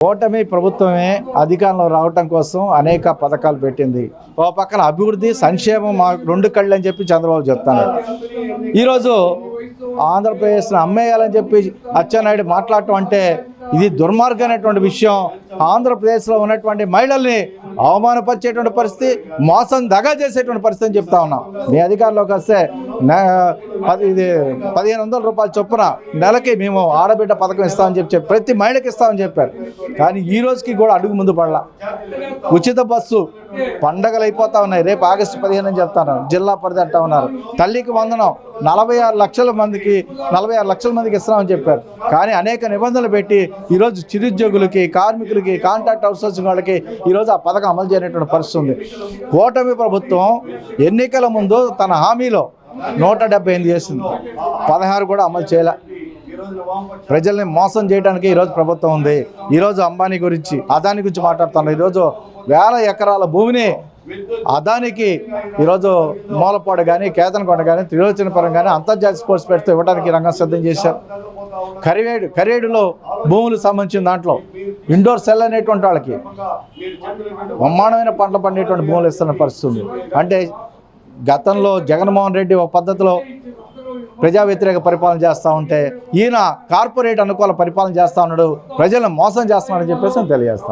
ఓటమి ప్రభుత్వమే అధికారంలో రావటం కోసం అనేక పథకాలు పెట్టింది. ఓ పక్కన అభివృద్ధి సంక్షేమం మా రెండు కళ్ళు అని చెప్పి చంద్రబాబు చెప్తాను ఈరోజు ఆంధ్రప్రదేశ్ను అమ్మేయాలని చెప్పి అచ్చెన్నాయుడు మాట్లాడటం అంటే ఇది దుర్మార్గమైనటువంటి విషయం. ఆంధ్రప్రదేశ్లో ఉన్నటువంటి మహిళల్ని అవమానపరిచేటువంటి పరిస్థితి మోసం దగా చేసేటువంటి పరిస్థితి అని చెప్తా ఉన్నాం. మీ అధికారంలోకి వస్తే పది ఇది పదిహేను వందల రూపాయలు చొప్పున నెలకి మేము ఆడబిడ్డ పథకం ఇస్తామని చెప్పి ప్రతి మహిళకి ఇస్తామని చెప్పారు. కానీ ఈ రోజుకి కూడా అడుగు ముందు పడలా. ఉచిత బస్సు పండగలు అయిపోతా ఉన్నాయి. రేపు ఆగస్టు పదిహేను అని చెప్తాను. జిల్లా పరిధి అంటా ఉన్నారు. తల్లికి వందనం నలభై ఆరు లక్షల మందికి నలభై ఆరు లక్షల మందికి ఇస్తామని చెప్పారు. కానీ అనేక నిబంధనలు పెట్టి ఈరోజు చిరుద్యోగులకి కార్మికులకి కాంట్రాక్ట్ అవుట్సోర్సింగ్ వాళ్ళకి ఈరోజు ఆ పథకం అమలు చేయనటువంటి పరిస్థితి ఉంది. కూటమి ప్రభుత్వం ఎన్నికల ముందు తన హామీలో నూట డెబ్బై ఎనిమిది చేసింది. పదహారు కూడా అమలు చేయలే. ప్రజల్ని మోసం చేయడానికి ఈరోజు ప్రభుత్వం ఉంది. ఈరోజు అంబానీ గురించి అదాని గురించి మాట్లాడుతున్నారు. ఈరోజు వేల ఎకరాల భూమిని అదానికి ఈరోజు మూలపాడు కానీ కేతనకొండ కానీ త్రిలోచనపురం కానీ అంతర్జాతీయ స్పోర్ట్స్ పెడితే ఇవ్వడానికి రంగం సిద్ధం చేశారు. కరివేడు కరివేడులో భూములకు సంబంధించిన దాంట్లో ఇండోర్ సెల్ అనేటువంటి వాళ్ళకి బ్రహ్మాండమైన పంటలు పండేటువంటి భూములు ఇస్తున్న పరిస్థితి ఉంది. అంటే గతంలో జగన్మోహన్ రెడ్డి ఒక పద్ధతిలో ప్రజా వ్యతిరేక పరిపాలన చేస్తూ ఉంటే ఈయన కార్పొరేట్ అనుకూల పరిపాలన చేస్తూ ఉన్నాడు ప్రజలను మోసం చేస్తున్నాడని చెప్పేసి తెలియజేస్తాను